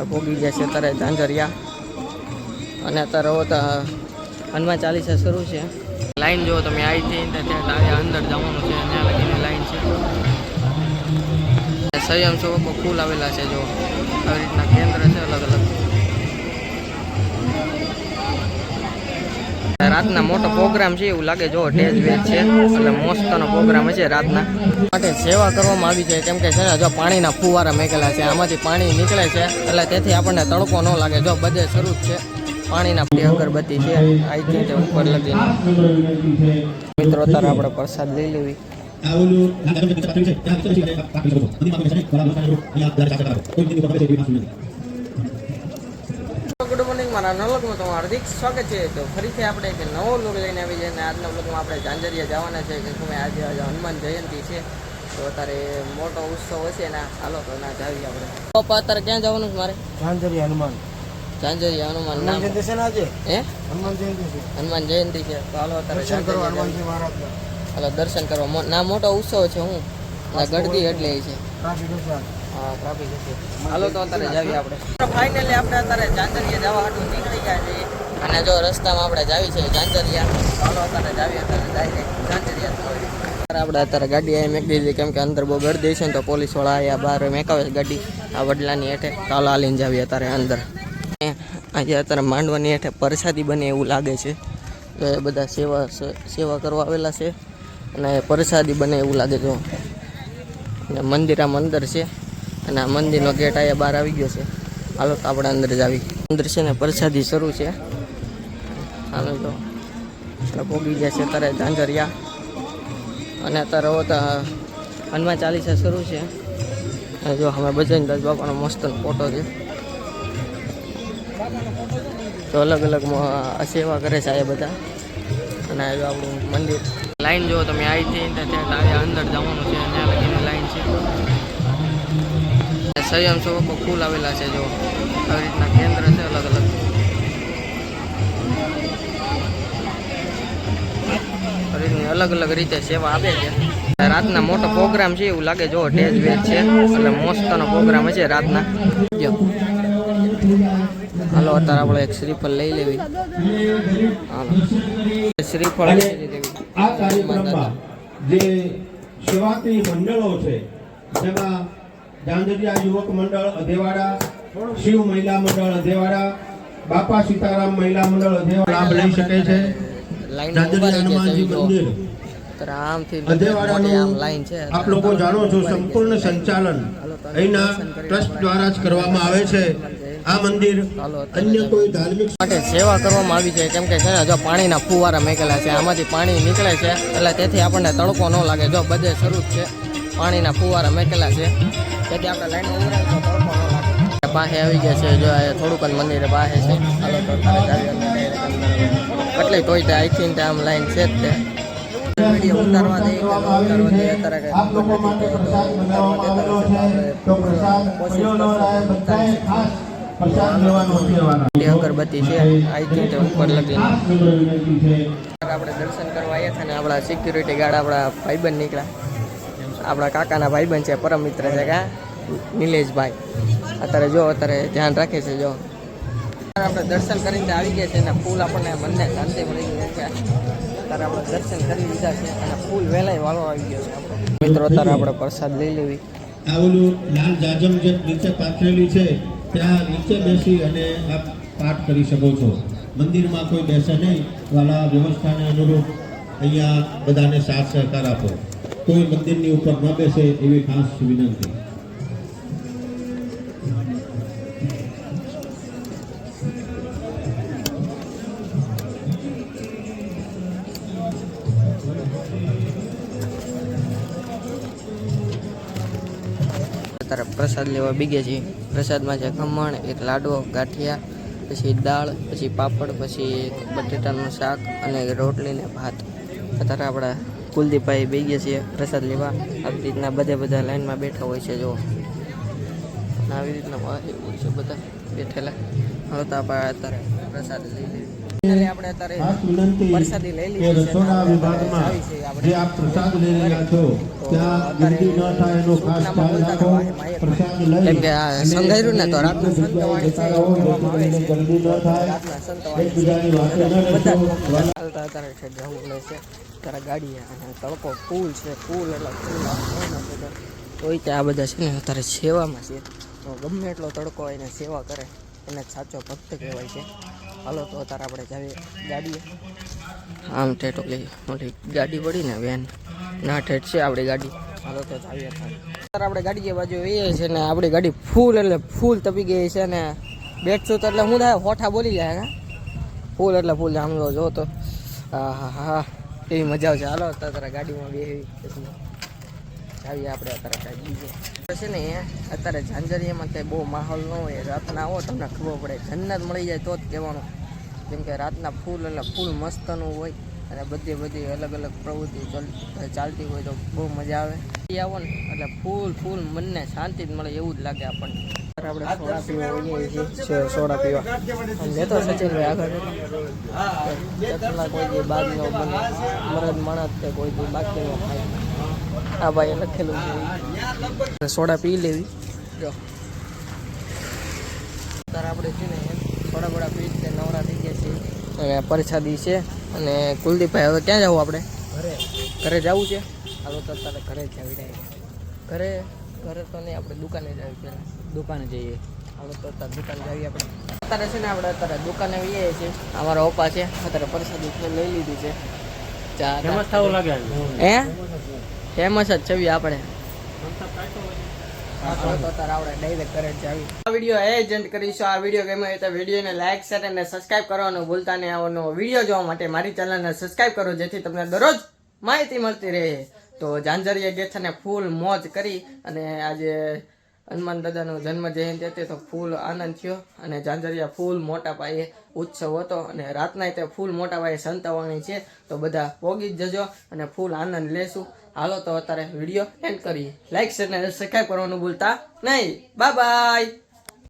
એટલે ભોગી ગયા છે અત્યારે ઝાંઝરિયા અને અત્યારે હવે તો હનુમાન ચાલીસા શરૂ છે. લાઈન જુઓ તમે આવી ને ત્યાં અંદર જવાનું છે, ત્યાં લગીને લાઈન છે. અને સ્વયંસેવકો ફૂલ આવેલા છે, જો. આવી રીતના કેન્દ્ર છે અલગ અલગ રાતના મોટો પ્રોગ્રામ છે, એવું લાગે જો ટેજ વેજ છે. એટલે મોસ્તનો પ્રોગ્રામ છે રાતના. માટે સેવા કરવામાં આવી છે, કેમ કે છે ને, જો પાણીના ફુવારા મેકેલા છે, આમાંથી પાણી નીકળે છે, એટલે તેથી આપણને તડકો ન લાગે. જો બધે શરૂ છે, પાણીના પી અગરબત્તી છે અહીંથી તે ઉપર લગીને. મિત્રો, અત્યારે આપણે પ્રસાદ લઈ લેવી. ગુડ મોર્નિંગ મારા તમારું હાર્દિક સ્વાગત છે. તો ફરીથી આપણે એક નવો લોક લઈને આવી જઈએ અને આજના બ્લોગમાં આપણે ઝાંઝરિયા જવાના છે કે તમે આજે હનુમાન જયંતિ છે. તો અત્યારે મોટો ઉત્સવ હશે ને હાલો તો ના જાવી આપણે. પપ્પા અત્યારે ક્યાં જવાનું છે મારે? ઝાંઝરિયા હનુમાન. ઝાંઝરિયા હનુમાન હનુમાન નામ. જયંતિ છે આજે? હે? હનુમાન જયંતિ છે. હનુમાન જયંતિ છે. તો હાલો અત્યારે દર્શન કરવા હનુમાનજી મહારાજના. હાલો દર્શન કરવા. ના મોટો ઉત્સવ છે હું. ગળદી એટલે છે. અને જો રસ્તામાં આપણે જાવી છે ચાંદરિયા આપણે અત્યારે ગાડી આવી મેકી દીધી, કેમ કે અંદર બહુ ગરદી છે ને તો પોલીસવાળા અહીંયા બહાર મેકાવે છે ગાડી. આ વડલાની હેઠે કાલ હાલીને જાવી અત્યારે અંદર. આજે અત્યારે માંડવાની હેઠે પરસાદી બને એવું લાગે છે. એ બધા સેવા સેવા કરવા આવેલા છે. અને પરસાદી બને એવું લાગે જો. અને મંદિર આમ અંદર છે. અને આ મંદિરનો ગેટ અહીંયા બહાર આવી ગયો છે. હાલો તો આપણે અંદર જ આવી અંદર છે ને પ્રસાદી શરૂ છે. હાલો તો આપણે પોગી ગયા છે અત્યારે ઝાંઝરિયા. અને અત્યારે હવે તો હનુમાન ચાલીસા શરૂ છે. અને જો અમે બજરંગ દાસ બાપાનો મસ્ત ફોટો છે. તો અલગ અલગ સેવા કરે છે આ બધા. અને આવ્યું આપણું મંદિર. લાઈન જો તમે આવી ત્યાં આવ્યા અંદર જવાનું છે. ત્યાં લગીની લાઈન છે. અને સ્વયંસેવકો ફૂલ આવેલા છે જો આવી રીતના કેન્દ્ર છે, અલગ અલગ. અલગ અલગ રીતે સેવા આપે છે. રાતના મોટો પ્રોગ્રામ છે, એવું લાગે જો ટેજ વેજ છે. એટલે મોસ્તનો પ્રોગ્રામ છે રાતના. જો. હાલો, અત્યારે આપણે એક શ્રીફળ લઈ લેવી. હાલો. શ્રીફળ આ કાર્યક્રમમાં જે સેવાથી મંડળો છે, જેમાં ડાંગરિયા યુવક મંડળ અધેવાડા શિવ મહિલા મંડળ અધેવાડા બાપા સીતારામ મહિલા મંડળ અધેવાડા. લાભ લઈ શકે છે. લાઈન હનુમાનજી મંદિર. અધેવાડાનું આપ લોકો જાણો છો સંપૂર્ણ સંચાલન અહીંના ટ્રસ્ટ દ્વારા જ કરવામાં આવે છે. આ મંદિર અન્ય કોઈ ધાર્મિક માટે સેવા કરવામાં આવી છે કેમ કે છે ને જો પાણીના ફુવારા મેકેલા છે આમાંથી પાણી નીકળે છે એટલે તેથી આપણને તડકો ન લાગે. જો બધે શરૂ છે. પાણીના ફુવારા મેકેલા છે. તેથી આપણે લાઈન ઉભરાય તો તડકો પાસે આવી ગયા છે જો આ થોડુંક જ મંદિરે પાસે છે. તો. કેટલી તોય તે આઈ થિંક આમ લાઈન છે જ તે. ઉતારવા દે દે અત્યારે તો અગરબત્તી છે આઈ તે ઉપર લગીને. આપણે દર્શન કરવા આવ્યા હતા ને આપણા સિક્યુરિટી ગાર્ડ આપણા ભાઈબંધ નીકળ્યા. આપણા કાકાના ભાઈબંધ છે, પરમ મિત્ર છે કા? નિલેશભાઈ. અત્યારે જો, અત્યારે ધ્યાન રાખે છે, જો. આપણે દર્શન કરીને આવી ગયા છે અને ફૂલ આપણને મનને શાંતિ મળી ગઈ છે. અત્યારે આપણે દર્શન કરી લીધા છે અને ફૂલ વહેલાય વાળો આવી ગયો છે મિત્રો, અત્યારે આપણે પ્રસાદ લઈ લેવી. આવેલું લાલ જાજમ જે નીચે પાથરેલી છે. ત્યાં નીચે બેસી અને આપ પાઠ કરી શકો છો. મંદિરમાં કોઈ બેસે નહીં. વાલા વ્યવસ્થાને અનુરૂપ અહીંયા બધાને સાથ સહકાર આપો. કોઈ મંદિરની ઉપર ન બેસે એવી ખાસ વિનંતી. તરફ પ્રસાદ લેવા બીગે છીએ. પ્રસાદમાં છે ખમણ, એક લાડવો, ગાંઠિયા, પછી દાળ, પછી પાપડ, પછી બટેટાનું શાક અને રોટલી ને ભાત. અત્યારે આપણા કુલદીપભાઈ બેગીએ છીએ પ્રસાદ લેવા. આવી રીતના બધા બધા લાઈનમાં બેઠા હોય છે જો આવી રીતના એવું હોય છે બધા બેઠેલા. હવે તો આપણે અત્યારે પ્રસાદ લઈ લઈએ. આપણે અત્યારે પ્રસાદી લઈ લીધી છે છે આપણે. આપ પ્રસાદ લઈ રહ્યા છો ત્યાં ગંદકી ન થાય એનો ખાસ ખ્યાલ રાખો પ્રસાદ લઈ કે આ અને ને તો રાતનું સંતવાણી છે જતા રહો, કહેવામાં આવે જેથી છે. કરીને ગંદકી ન થાય એકબીજાની વાતે ન બધા અત્યારે જવું છે. ત્યારે ગાડી અને તડકો ફૂલ છે ફૂલ એટલે ફૂલ તો ત્યાં આ બધા છે ને અત્યારે સેવામાં છે. તો ગમે એટલો તડકો હોય એને સેવા કરે, એને સાચો ભક્ત કહેવાય છે. હાલો, તો અત્યારે આપણે જાવીએ ગાડીએ. આમ ઠેઠ લઈ, ઓલી ગાડી પડી ને વેન. ના, ઠેઠ છે આપણી ગાડી. હાલો, તો જાવીએ અત્યારે આપણે ગાડીએ બાજુ એ છે ને આપણી ગાડી ફૂલ એટલે ફૂલ તપી ગઈ છે ને. બેઠશું તો એટલે હું થાય, હોઠા બોલી જાય ફૂલ એટલે ફૂલ આમ જો જો તો. હા હા હા એવી મજા આવશે. હાલો અત્યારે ગાડીમાં બેસી આવીએ આપણે અત્યારે કાંઈ બીજે છે ને, અત્યારે ઝાંઝરિયામાં કંઈ બહુ માહોલ ન હોય, રાતના આવો, તમને ખબર પડે. જન્નત મળી જાય તો જ કહેવાનું. કેમ કે રાતના ફૂલ એટલે ફૂલ મસ્તનું હોય અને બધી બધી અલગ અલગ પ્રવૃત્તિ ચાલ- ચાલતી હોય તો બહુ મજા આવે. આવો ને, એટલે ફૂલ ફૂલ મનને શાંતિ જ મળે એવું જ લાગે આપણને. આપણે સોડા પીવા હોઈએ છે સોડા પીવા. અને લેતો સચિનભાઈ આગળ. કેટલા કોઈ દી બાદ ન બને. મરદ માણસ કે કોઈ દી બાકી ન થાય આ ભાઈએ લખેલું છે. સોડા પી લેવી. જો. અત્યારે આપણે છે ને સોડા બોડા પી છે નવરા થઈ ગયા છીએ. અને પરછાદી છે. અને કુલદીપભાઈ હવે ક્યાં જવું આપણે? ઘરે. ઘરે જવું છે? હાલો તો અત્યારે ઘરે જ જવી રહ્યા ઘરે. ઘરે તો નહીં આપણે દુકાને જઈએ પહેલાં. દુકાને જઈએ. આપણે તો અત્યારે દુકાને જઈએ આપણે. અત્યારે છે ને આપણે અત્યારે દુકાને જઈએ છીએ. અમારા ઓપા છે. અત્યારે પરસાદી લઈ લીધી છે. ફેમસ થવું લાગે હે? ફેમસ જ છવી આપણે. આ વીડિયો એ જ કરીશું. આ વીડિયો ગમ્યો હોય તો વિડીયોને લાઈક શેર અને સબસ્ક્રાઇબ કરવાનું ભૂલતા નહીં. આવવાનો વીડિયો જોવા માટે મારી ચેનલને સબસ્ક્રાઇબ કરો જેથી તમને દરરોજ માહિતી મળતી રહે. તો ઝાંઝરિયા ગેથાને ફૂલ મોજ કરી અને આજે હનુમાન દાદાનો જન્મ જયંતિ હતી તો ફૂલ આનંદ થયો અને ઝાંઝરિયા ફૂલ મોટા પાયે ઉત્સવ હતો અને રાતના તે ફૂલ મોટા પાયે સંતવાણી છે તો બધા પોગી જ જજો અને ફૂલ આનંદ લેશું. હાલો તો અત્યારે વીડિયો એન્ડ કરીએ. લાઈક શેર અને સબસ્ક્રાઈબ કરવાનું ભૂલતા નહીં. Bye bye